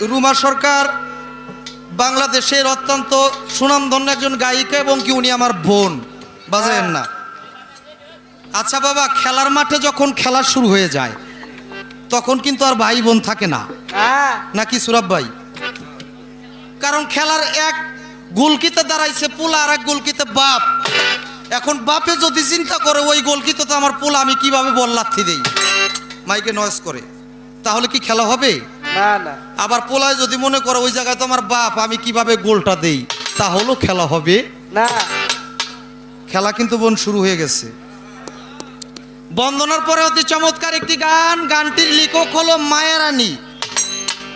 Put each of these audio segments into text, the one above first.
রুমা সরকার বাংলাদেশের অত্যন্ত সুনামধন্য একজন গায়িকা এবং কি উনি আমার বোন। বাজায়েন না। আচ্ছা বাবা খেলার মাঠে যখন খেলা শুরু হয়ে যায় তখন কিন্তু আর ভাই বোন থাকে না। হ্যাঁ। নাকি সুরাব ভাই? কারণ খেলার এক গোলকিতে দাঁড়াইছে পোলা আর এক গোলকিতে বাপ। এখন বাপে যদি চিন্তা করে ওই গোলকিতে তো আমার পোলা আমি কীভাবে বল লাথি দেই? মাইকে নয়েস করে। তাহলে কি খেলা হবে? আবার পোলায় যদি মনে করে ওই জায়গায় তো আমার বাপ আমি কীভাবে গোলটা দেই তাহলেও খেলা হবে। না। খেলা কিন্তু বোন শুরু হয়ে গেছে। বন্দনার পরে অতি চমৎকার একটি গান গানটির লেখক হলো মায়ারানী।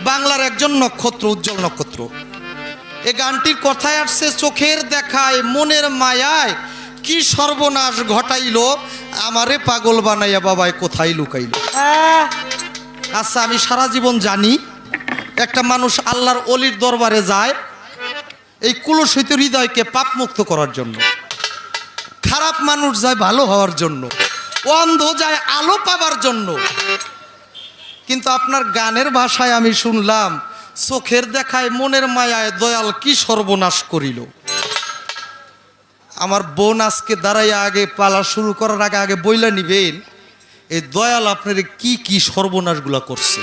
বাংলার একজন নক্ষত্র উজ্জ্বল নক্ষত্র। এ গানটির কথায় আসছে চোখের দেখায় মনের মায়ায় কি সর্বনাশ ঘটাইলো আমারে পাগল বানাইয়া বাবায় কোথায় লুকাইলো? আচ্ছা আমি সারা জীবন জানি, একটা মানুষ আল্লাহর অলির দরবারে যায় এই কুলসিত হৃদয়কে পাপমুক্ত করার জন্য। খারাপ মানুষ যায় ভালো হওয়ার জন্য, অন্ধ যায় আলো পাবার জন্য। কিন্তু আপনার গানের ভাষায় আমি শুনলাম, চোখের দেখায় মনের মায়ায় দয়াল কি সর্বনাশ করিল। আমার বোন আজকে দাঁড়াইয়া আগে পালা শুরু করার আগে আগে বইলা নিবেন এই দয়াল আপনার কি কি সর্বনাশগুলা করছে?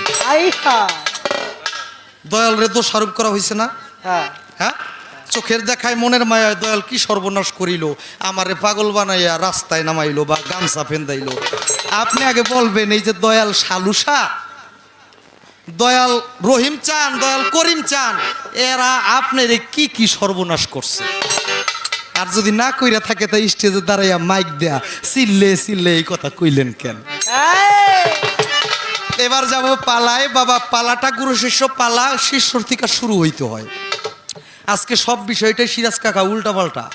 দয়াল রে দোষ আরোপ করা হয়েছে না? হ্যাঁ। হ্যাঁ? চোখের দেখায় মনের মায়ায় দয়াল কি সর্বনাশ করিল? আমারে পাগল বানাইয়া রাস্তায় নামাইলো বা গামছা ফেন্দাইলো। আপনি আগে বলবেন এই যে দয়াল সালুসা দয়াল রহিম চান দয়াল করিম চান এরা আপনার কি কি সর্বনাশ করছে? আর যদি না কইরা থাকে তা স্টেজে দাঁড়াইয়া মাইক দেয়া চিল্লে চিল্লে এই কথা কইলেন কেন? এবার যাব পালায়। বাবা পালাটা গুরু শিষ্য পালা শিষ্যর থেকে শুরু হইতে হয়। আজকে সব বিষয়টাই সিরাজ কাকা উল্টা পাল্টা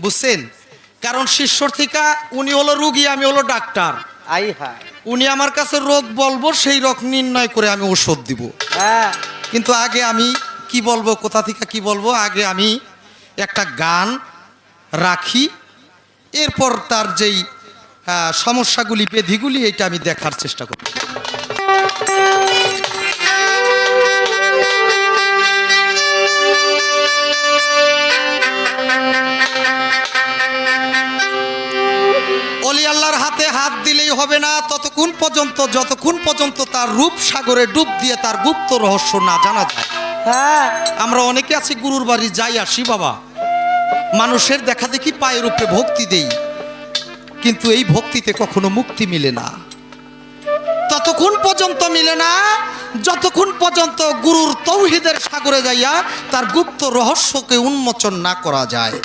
বুঝছেন? কারণ শিষ্যর থেকে উনি হলো রুগী আমি হলো ডাক্তার। আই হ্যাঁ। উনি আমার কাছে রোগ বলব সেই রোগ নির্ণয় করে আমি ওষুধ দিব। হ্যাঁ। কিন্তু আগে আমি কি বলব কোথা থেকে কি বলব আগে আমি একটা গান রাখি এরপর তার যেই সমস্যাগুলি বেধিগুলি এটা আমি দেখার চেষ্টা করি অলি আল্লাহর হাতে হাত দিলেই হবে না ততক্ষণ পর্যন্ত যতক্ষণ পর্যন্ত তার রূপ সাগরে ডুব দিয়ে তার গুপ্ত রহস্য না জানা যায়। হ্যাঁ। আমরা অনেকে আছি গুরুর বাড়ি যাই আসি বাবা। মানুষের দেখা দেখি পায়ের উপরে ভক্তি দেই। কিন্তু এই ভক্তিতে কখনো মুক্তি মিলে না। ততক্ষণ পর্যন্ত মিলে না যতক্ষণ পর্যন্ত গুরুর তৌহিদের সাগরে যাইয়া তার গুপ্ত রহস্যকে উন্মোচন না করা যায়।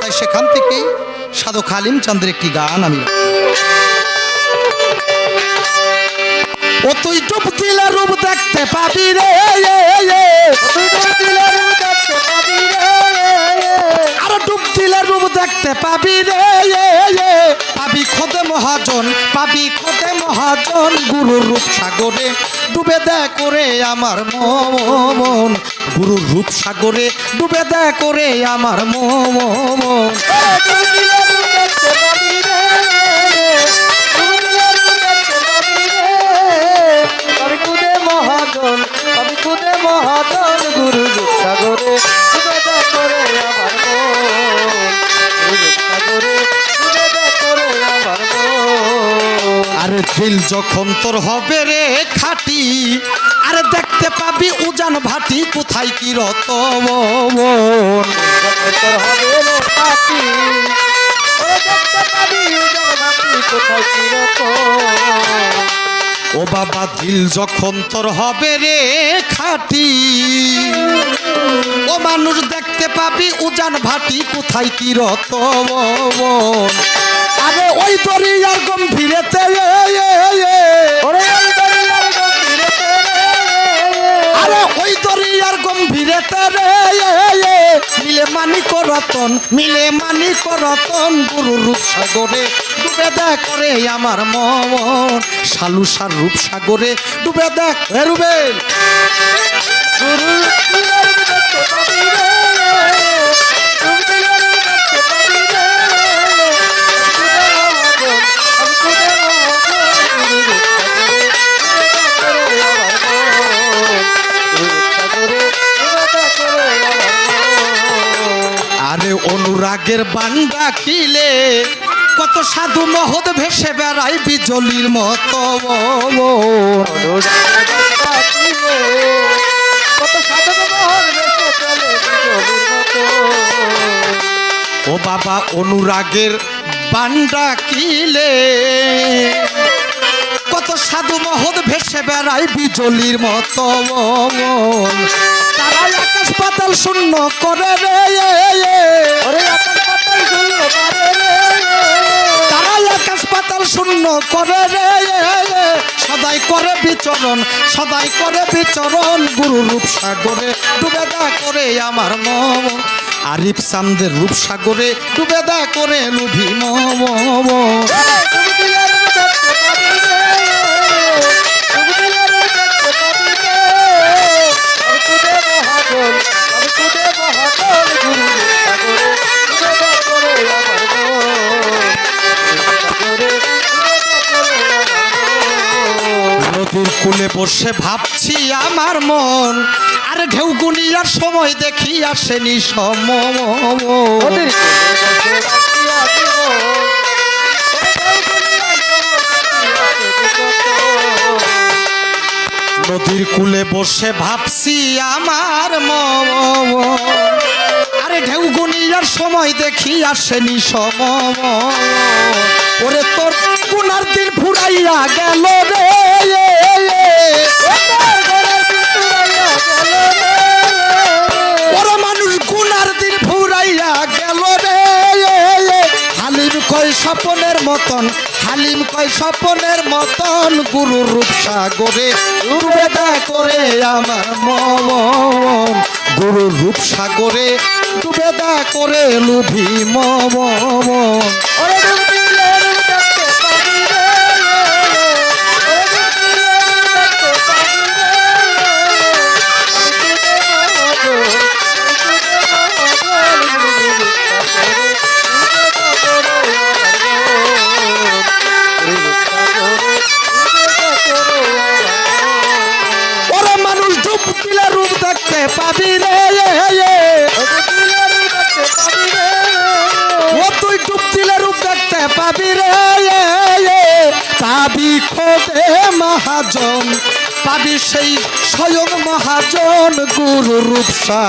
তাই সেখান থেকেই সাধু খালিম চন্দ্রের একটি গান আমি ও তুই ডুব দিলে রূপ দেখতে পাবি রে আর ডুব দিলে রূপ দেখতে পাবি রে মহাজন, পাবি খোদে মহাজন? গুরুর রূপ সাগরে ডুবে দেয় করে আমার মন। গুরুর রূপ সাগরে ডুবে দেয় করে আমার মন। দিল যখন তোর হবে রে খাটি আরে দেখতে পাবি উজান ভাটি কোথায় কি রত তোর হবে রে পাখি দেখতে পাবি উজান মাটি কোথায় কীরকম ও বাবা দিল যখন তোর হবে রে খাটি ও মানুষ দেখতে পাবি উজান ভাটি কোথায় কি রত রতন মিলে মানিক রতন গুরু সাগরে ডুবে দেখ করে আমার মন সালুসার রূপ সাগরে ডুবে দেখ রুবেল গুরু অনুরাগের বান্ডা কিলে? কত সাধু মহৎ ভেসে বেড়াই বিজলির মতো। ও বাবা, অনুরাগের বান্ডা কিলে? কত সাধু মহৎ ভেসে বেড়াই বিজলির মতো। তারাই আকাশ পাতাল শূন্য করে রে। তারাই আকাশ শূন্য করে রে। সদাই করে বিচরণ, সদাই করে বিচরণ গুরু রূপসাগরে ডুবে দা করে আমার মম। আরিফ সামদের রূপসাগরে ডুবে দা করে লুভি মম। নদীর কুলে বসে ভাবছি আমার মন। আর ঢেউ গুনিয়ার সময় দেখি আসেনি সম নদীর কুলে বসে ভাবছি আমার মন। আরে ঢেউ গুনিয়ার সময় দেখি আসেনি সম ওরে তোর গুনার দিন ফুরাইয়া গেল রে। মতন। হালিম কয় স্বপনের মতন গুরু রূপ সাগরে। ডুবেদা করে আমার মন গুরু রূপ সাগরে। ডুবেদা করে লুভি মন পাবি রে ও তুই ডুব দিলে রূপ দেখতে পাবি রে পাবি খোদে মহাজন, পাবি সেই স্বয়ং মহাজন গুরু রূপসা।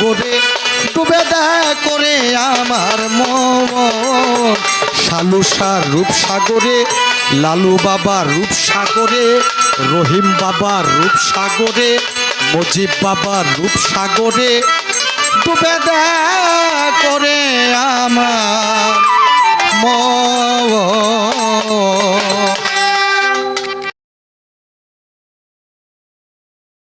গোরে ডুবে দেয় করে আমার মন। শালুসার রূপসাগরে লালু বাবা রূপসাগরে রহিম বাবা রূপসাগরে মজিব বাবা রূপসাগরে ডুবে করে আমার